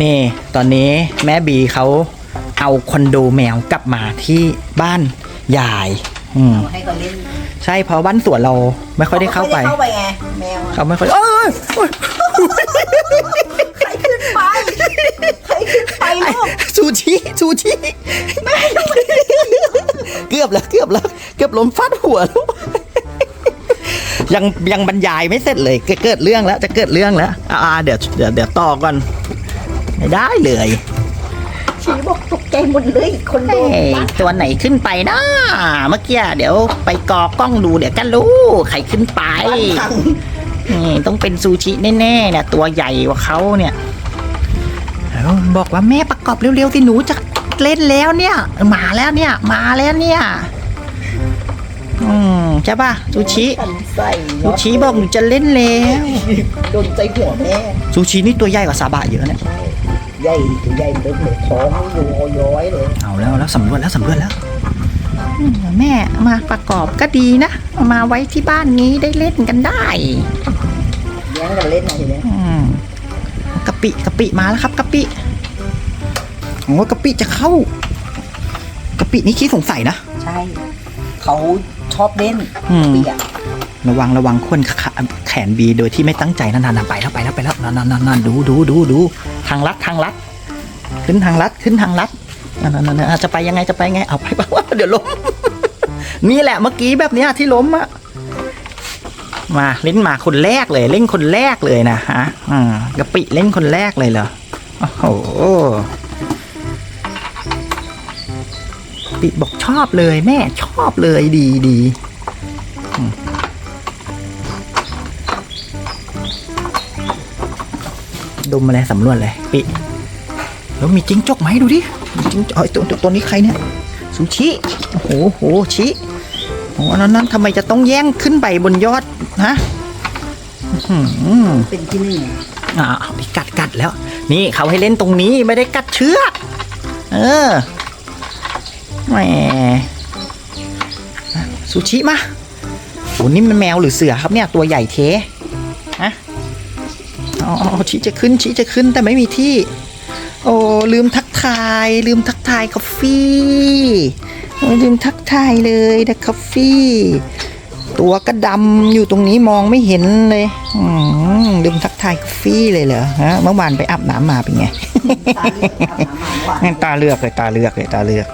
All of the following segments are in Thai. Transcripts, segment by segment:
นี่ตอนนี้แม่บีเขาเอาคอนโดแมวกลับมาที่บ้านยายอืมให้เขาเล่นใช่เพราะบ้านสวนเราไม่ค่อยได้เข้าไปม่เข้าไปไงแมวอะเขาไม่ค่อยเอ้ยเอ้ยใครขึ้นไปใครขึ้นไปลูกซูชิซูชิเกือบแล้วเกือบแล้วเกือบล้มฟาดหัวแล้ว ยังยังบรรยายไม่เสร็จเลยเกิดเกิดเรื่องแล้วจะเกิดเรื่องแล้วอ่าเดี๋ยวเดี๋ยวเดี๋ยวต่อก่อน ไม่ได้เลยชีบอกตกใจหมดเลยคนโดเอ้นยตัวไหนขึ้นไปนะเมื่อกี้เดี๋ยวไปกอกล้องดูเดี๋ยวกันรู้ใครขึ้นไปบ้านพังนี่ต้องเป็นซูชิแน่ๆเนี่ยตัวใหญ่กว่าเขาเนี่ยเอาบอกว่าแม่ประกอบเร็วๆที่หนูจะเล่นแล้วเนี่ยมาแล้วเนี่ยมาแล้วเนี่ยอืมใช่ป่ะซูชิกันใส่ซูชิบอกหนูจะเล่นแล้ว โดนใจหัวแม่ซูชินี่ตัวใหญ่กว่าซาบะเยอะเนี่ย ใหญ่ตัวใหญ่เดินเลยท้องอยู่ย้อยเลยเอาแล้วแล้วสำรวจแล้วสำรวจแล้วอืมแม่มาประกอบก็ดีนะเอามาไว้ที่บ้านนี้ได้เล่นกันได้แย่งกันเล่นนะทีเนี้ยอืมกะปิกะปิมาแล้วครับกะปิโอ้กะปิจะเข้ากะปินี่ขี้สงสัยนะใช่เขาชอบเล่นอืมเปียกระวังระวังคนขาแขนบีโดยที่ไม่ตั้งใจนั่นนั่นไปแล้วไปแล้วไปแล้วนั่นนั่นนั่นนั่นดูดูดูดูทางลัดทางลัด ขึ้นทางลัดขึ้นทางลัดนั่นนั่นอะจะไปยังไงจะไปยังไงเอาไปปว่าเดี๋ยวล้มนี่แหละเมื่อกี้แบบเนี้ยที่ล้มอะมาเล่นมาคนแรกเลย เล่นคนแรกเลยนะฮะอ่ากะปิเล่นคนแรกเลยเหรอโอ้โหปิบอกชอบเลยแม่ชอบเลยดีดี ดมอะไรสำรวจเลยปิแล้วมีจิ้งจกไหมดูดิจิ้งจกเอ้ยตัวตัวตัวนี้ใครเนี่ยซูชิโอ้โหโหชิโอ้นั้นนั้นทำไมจะต้องแย่งขึ้นไปบนยอดฮะอ๋อหือเป็นที่หนึ่อ่าไปกัดกัดแล้ว นี่เขาให้เล่นตรงนี้ไม่ได้กัดเชือกเออแหมซูชิมาโอ้นี่มันแมวหรือเสือครับเนี่ยตัวใหญ่เทฮะ อ๋อชิจะขึ้นชิจะขึ้นแต่ไม่มีที่ โอ้ลืมทักทาย ลืมทักทายคอฟฟี่โอ้ลืมทักทายเลยนะคอฟฟี่ตัวก็ดำอยู่ตรงนี้มองไม่เห็นเลยอืมลืมทักทายคอฟฟี่เลยเหรอฮะเมื่อวานไปอาบน้ำมาเป็นไงตาเลือกอาบน้ำหวานตาเลือกเลยตาเลือกเลยตาเลือก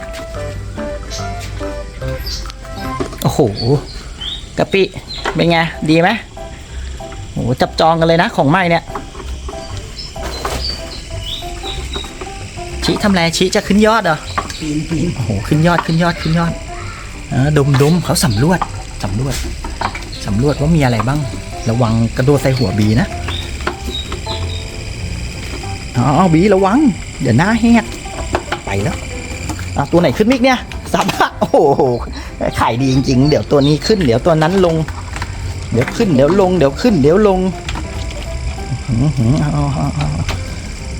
โอ้โหกะปิเป็นไงดีไหมโอ้โหจับจองกันเลยนะของใหม่เนี่ย ชิทำไรชิจะขึ้นยอดเหรอปีนปีนโอ้โหขึ้นยอดขึ้นยอดขึ้นยอดดมดมเขาสำรวจสำรวจสำรวจว่ามีอะไรบ้าง ระวังกระโดดใส่หัวบีนะอ๋อบีระวัง เดี๋ยวหน้าแหกไปแล้วตัวไหนขึ้นมิกเนี่ยสับโอ้โหขายดีจริงๆ เดี๋ยวตัวนี้ขึ้น เดี๋ยวตัวนั้นลง เดี๋ยวขึ้น เดี๋ยวลง เดี๋ยวขึ้น เดี๋ยวลงอื้อหือเอาเอาเอาเอา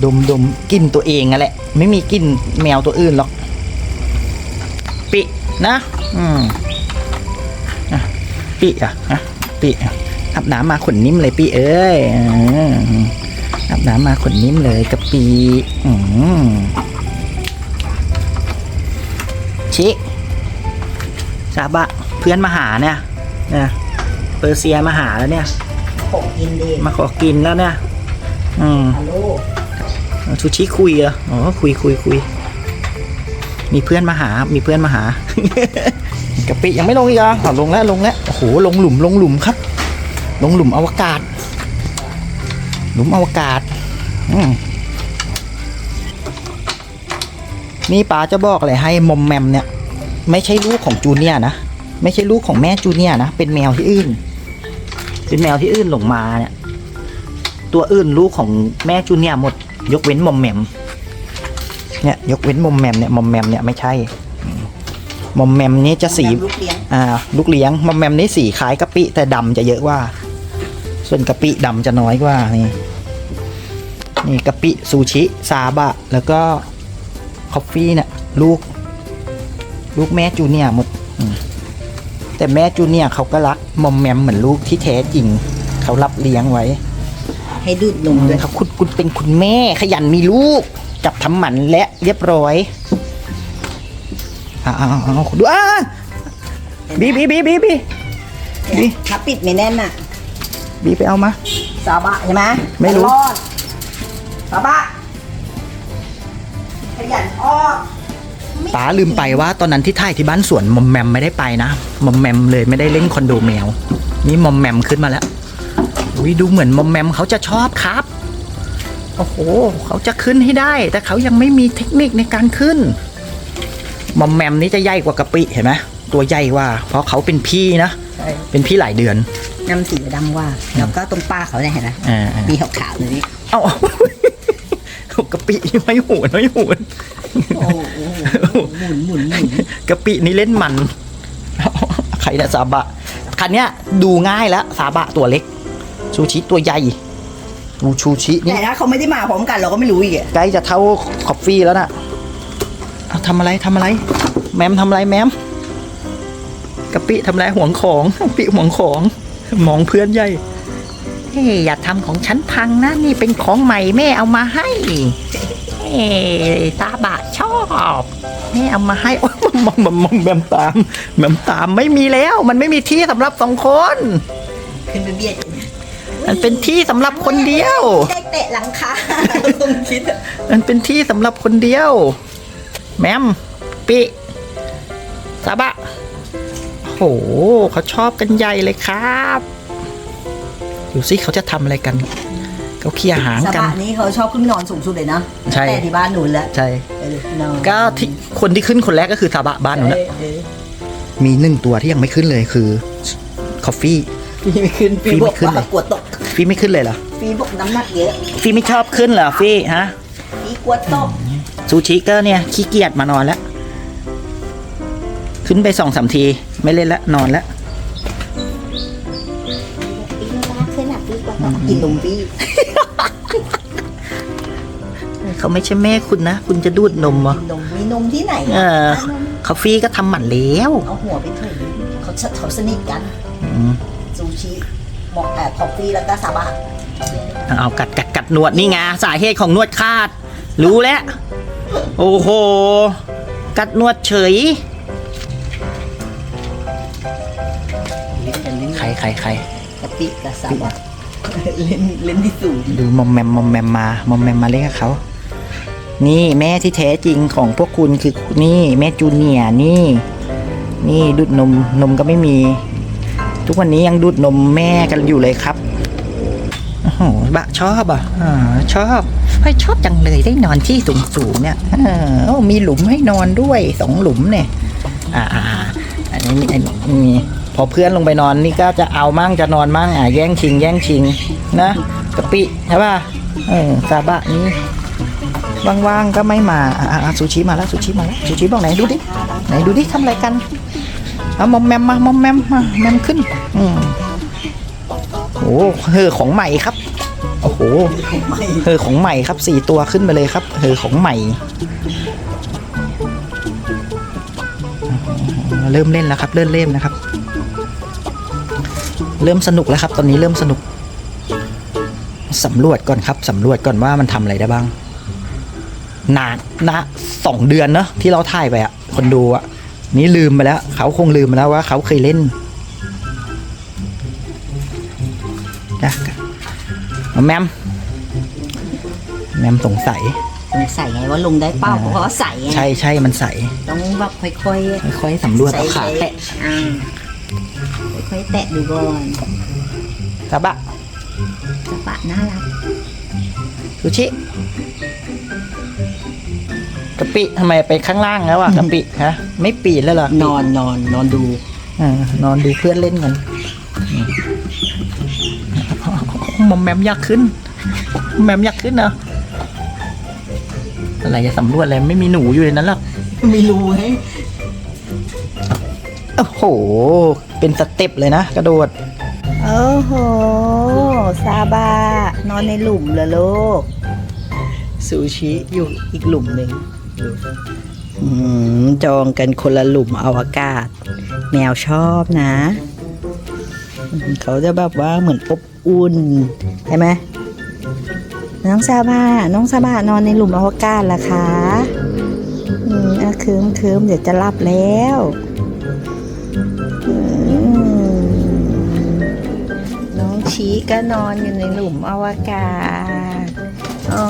ดมดมกลินตัวเองอะแหละ ไม่มีกลินแมวตัวอื่นหรอก ปินะ อืมอะปิอะฮะปิอะอาบน้ำมาขนนิ่มเลยปิเอ้ยอืมอาบน้ำมาขนนิ่มเลยกะปิอืมชิซาบะเพื่อนมาหาเนี่ยนะเปอร์เซียมาหาแล้วเนี่ย ของกินดีมาขอกินแล้วเนี่ย อืมฮัลโหล ชูชิคุยเหรออ๋อคุยคุยคุยมีเพื่อนมาหา มีเพื่อนมาหากะปิยังไม่ลงอีกอะอ๋อลงแล้วลงแล้วโอ้โหลงหลุมลงหลุมครับ ลงหลุมอวกาศ หลุมอวกาศอืมนี่ป๋าจะบอกเลยให้มอมแมมเนี่ย ไม่ใช่ลูกของจูเนียนะไม่ใช่ลูกของแม่จูเนียนะเป็นแมวที่อื่น เป็นแมวที่อื่นหลงมาเนี่ย ตัวอื่นลูกของแม่จูเนียหมด ยกเว้นมอมแมมเนี่ยยกเว้นมอมแมมเนี่ยมอมแมมเนี่ยไม่ใช่อืมมอมแมมนี้จะสีลูกเลี้ยงอ่าลูกเลี้ยงมอมแมมนี้สีคล้ายกะปิแต่ดำจะเยอะกว่า ส่วนกะปิดำจะน้อยกว่านี่นี่กะปิซูชิซาบะ แล้วก็คอฟฟี่เนี่ยลูก ลูกแม่จูเนียร์หมดอืมแต่แม่จูเนียร์เขาก็รักมอมแมมเหมือนลูกที่แท้จริง เขารับเลี้ยงไว้เห็ ให้ดูดนมด้วยครับคุณคุณเป็นคุณแม่ขยันมีลูกจับทำหมันและเรียบร้อยอ้าวอ้าวดูอะบีบีบีบีบีดิถ้าปิดไม่แน่นน่ะ บีไปเอามาซาบะใช่ไหมไม่รู้รอดซาบะขยันอ้อป๋าลืมไปว่าตอนนั้นที่ถ่ายที่บ้านสวนมอมแมมไม่ได้ไปนะมอมแมมเลยไม่ได้เล่นคอนโดแมว นี่มอมแมมขึ้นมาแล้ว วิดูเหมือนมอมแมมเขาจะชอบครับ โอ้โห เขาจะขึ้นให้ได้ แต่เขายังไม่มีเทคนิคในการขึ้น มอมแมมนี่จะใหญ่กว่ากะปิเห็นไหมตัวใหญ่กว่า เพราะเขาเป็นพี่นะ ใช่เป็นพี่หลายเดือน น้ำสีดำว่า แล้วก็ตรงป้ากเขาเนี่ยเห็นไหมอ่าอ่ามีขาวๆอยู่นี่เอ้า กะปิไม่หูนไม่หูน โอ้โหหมุนหมุนหมุนกะปินี่เล่นมัน ใครเนี่ยซาบะ คันเนี้ยดูง่ายแล้วซาบะตัวเล็ก ชูชิตัวใหญ่ดูชูชินี่ แต่ถ้าเขาไม่ได้มาพร้อมกันเราก็ไม่รู้อีกอะใกล้จะเท่าคอฟฟี่แล้วน่ะเอาทำอะไรทำอะไร แมมทำอะไรแมมกะปิทำอะไรห่วงของ กะปิห่วงของ มองเพื่อนใหญ่เฮ้ยอย่าทำของฉันพังนะ นี่เป็นของใหม่แม่เอามาให้เฮ้ยซาบะชอบแม่เอามาให้โอ๊ยมอมมอมมอมแมมตามแมมตามไม่มีแล้ว มันไม่มีที่สำหรับสองคน ขึ้นไปเบียด มันเป็นที่สำหรับคนเดียว ได้เตะหลังคาตรงคิดอะมันเป็นที่สำหรับคนเดียว แมมปิซาบะโอ้โหเขาชอบกันใหญ่เลยครับดูสิเขาจะทำอะไรกัน เขาเคลียร์หางสกัน บะนี้เขาชอบขึ้นนอนสูงสุดเลยนะใช่ แต่ที่บ้านหนูแหละใช่ เออนอนก็ที่คนที่ขึ้นคนแรกก็คือซาบะบ้านหนูนะ เออเออมีหนึ่งตัวที่ยังไม่ขึ้นเลยคือ คอฟฟี่ ฟีไม่ขึ้นฟีฟีบไม่อกขึ้นว่าเลยกลัวตกฟี่ไม่ขึ้นเลยเหรอ ฟีบอกน้ำหนักเยอะฟี่ไม่ชอบขึ้นเหรอฟี่ฮะ ฟีกลัวตกซูชิก็เนี่ยขี้เกียจมานอนแล้ว ขึ้นไปสองสามที ไม่เล่นแล้วนอนแล้วฟีไม่กล้าขึ้นอะฟีกลัวตกกินนมฟีเขาไม่ใช่แม่คุณนะ คุณจะดูดนมเหรอกินนมมีนมที่ไหนเออเอานมคอฟฟี่ก็ทำหมันแล้ว เอาหัวไปถุงเขาชเขาสนิทกัน อืม ซูชิหมอกแอบคอฟฟี่แล้วก็ซาบะเอากัดกัดกัดหนวดนี่ไงสาเหตุของหนวดขาด รู้แล้ว โอ้โห กัดหนวดเฉย เล่นกันเล่นใครใครใครกะปิกับซาบะเล่นเล่นที่สูงดูมอมแมมมอมแมมมามอมแมมมาเล่นกับเขา นี่แม่ที่แท้จริงของพวกคุณคือนี่แม่จูเนียร์นี่ นี่ดูดนมนมก็ไม่มี ทุกวันนี้ยังดูดนมแม่กันอยู่เลยครับโอ้โหบะชอบอะชอบเฮ้ชอบจังเลยได้นอนที่สูงสูงๆเนี่ยออโอ้มีหลุมให้นอนด้วยสองหลุมเนี่ย อ่าอ่าอันนี้มีอันนี้พอเพื่อนลงไปนอนนี่ก็จะเอามั่งจะนอนมั่งอะแย่งชิง แย่งชิงนะกะปิใช่ป่ะเออซาบะนี้ว่างๆก็ไม่มาอะอะอะซูชิมาแล้วซูชิมาแล้วซูชิบอกไหนดูดิไหนดูดิทำอะไรกัน เอามอมแมมมามอมแมมมาแมมขึ้นอืมโอ้เฮอของใหม่ครับโอ้โหเฮอของใหม่ครับสี่ตัวขึ้นมาเลยครับเฮอของใหม่ เริ่มเล่นแล้วครับ เริ่มเล่นนะครับ เริ่มสนุกแล้วครับ ตอนนี้เริ่มสนุกสำรวจก่อนครับสำรวจก่อนว่ามันทำอะไรได้บ้างนานนะสองเดือนเนอะที่เราถ่ายไปอะคนดูอะ นี่ลืมไปแล้ว เขาคงลืมไปแล้วว่าเขาเคยเล่นนะแมมแมมสงสัยสงสัยไงว่าลงได้เป้าเพราะว่าใส่ไงใช่ใช่มันใสต้องแบบค่อยค่อยๆสำรวจๆใส่เอาขาแตะอ่าค่อยๆแตะดูก่อนซาบะซาบะน่ารักซูชิ กะปิทำไมไปข้างล่างแล้วอะกะปิฮะไม่ปีนแล้วเหรอนอนนอนนอนดูอ่านอนดูเพื่อนเล่นกันนี่มอมแมมอยากขึ้นมอมแมมอยากขึ้นเนอะอะไรจะสำรวจอะไรไม่มีหนูอยู่ในนั้นหรอกมีรูให้โอ้โห เป็นสเต็ปเลยนะ กระโดด โอ้โห ซาบะนอนในหลุมเหรอลูกซูชิอยู่อีกหลุมหนึ่ง อืมจองกันคนละหลุมอวกาศ แมวชอบนะ เขาจะแบบว่าเหมือนอบอุ่นใช่ไหมน้องซาบ้าน้องซาบานอนในหลุมอวกาศล่ะคะอืมอะคืมคืมเดี๋ยวจะหลับแล้วน้องชี้ก็นอนอยู่ในหลุมอวกาศ อ๋อ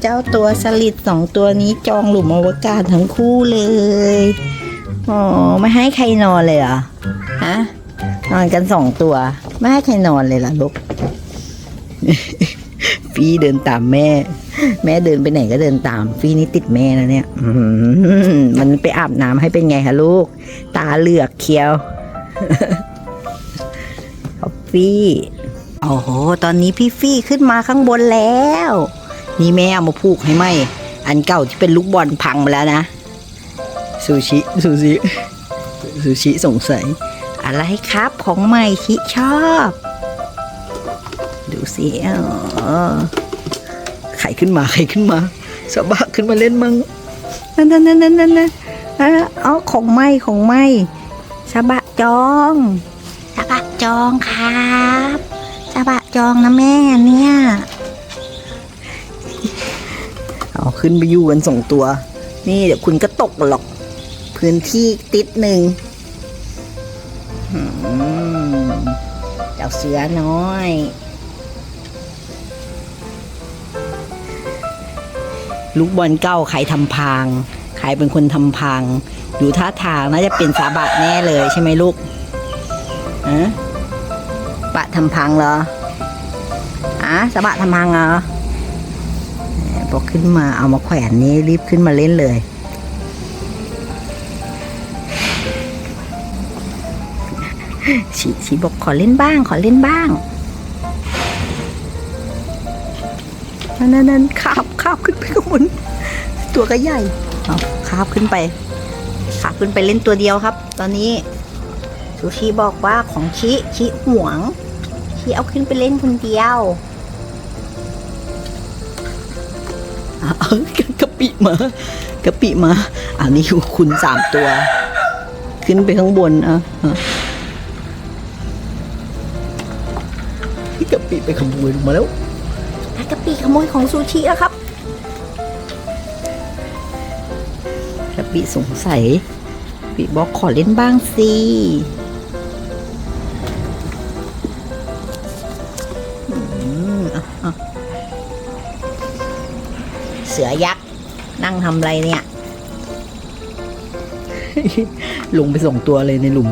เจ้าตัวสลิดสองตัวนี้จองหลุมอวกาศทั้งคู่เลยอ๋อไม่ให้ใครนอนเลยเหรอฮะนอนกันสองตัว ไม่ให้ใครนอนเลยเหรอลูกฟีเดินตามแม่ แม่เดินไปไหนก็เดินตาม ฟีนี่ติดแม่นะเนี่ยมันไปอาบน้ำให้เป็นไงคะลูก ตาเหลือกเคี้ยวฟฟี่โอ้โห ตอนนี้พี่ฟี่ขึ้นมาข้างบนแล้ว นี่แม่เอามาผูกให้ไหมอันเก่าที่เป็นลูกบอลพังไปแล้วนะซูชิซูชิซูชิสงสัย อะไรครับของใหม่ชิชอบ ดูสิไข่ขึ้นมาไข่ขึ้นมาสบะขึ้นมาเล่นมังนั่นนั่นนั่นนั่นนั่นอ๋อของไหมของไหมสบะจองสบะจองครับสบะจองนะแม่เนี่ย เอาขึ้นไปอยู่กันสองตัว นี่เดี๋ยวคุณก็ตกหรอก พื้นที่ติดหนึ่งเจ้าเสือน้อยลูกบอลเก้าใครทำพาง ใครเป็นคนทำพาง ดูท่าทางน่าจะเป็นสาบะแน่เลยใช่ไหมลูกอะปะทำพังเหรออะสาบะทำพังเหรอ พอขึ้นมาเอามาแขวนนี่รีบขึ้นมาเล่นเลย ชีชีบอกขอเล่นบ้าง ขอเล่นบ้างนั่นนั่นนั่นขาบขาบขึ้นไปข้างบนตัวก็ใหญ่เอาขาบขึ้นไปขาบขึ้นไปเล่นตัวเดียวครับ ตอนนี้ซูชิบอกว่าของชิชิห่วงชิเอาขึ้นไปเล่นคนเดียว เอาเอากะปิมากะปิมาอันนี้คือคุณสามตัว ขึ้นไปข้างบนอะอะกะปิไปขโมยลงมาแล้วกะปิขโมยของซูชิแล้วครับกะปิสงสัยกะปิบอกขอเล่นบ้างสิอืมอะอะ เสือยักษ์นั่งทำอะไรเนี่ย ลงไปส่งตัวเลยในหลุม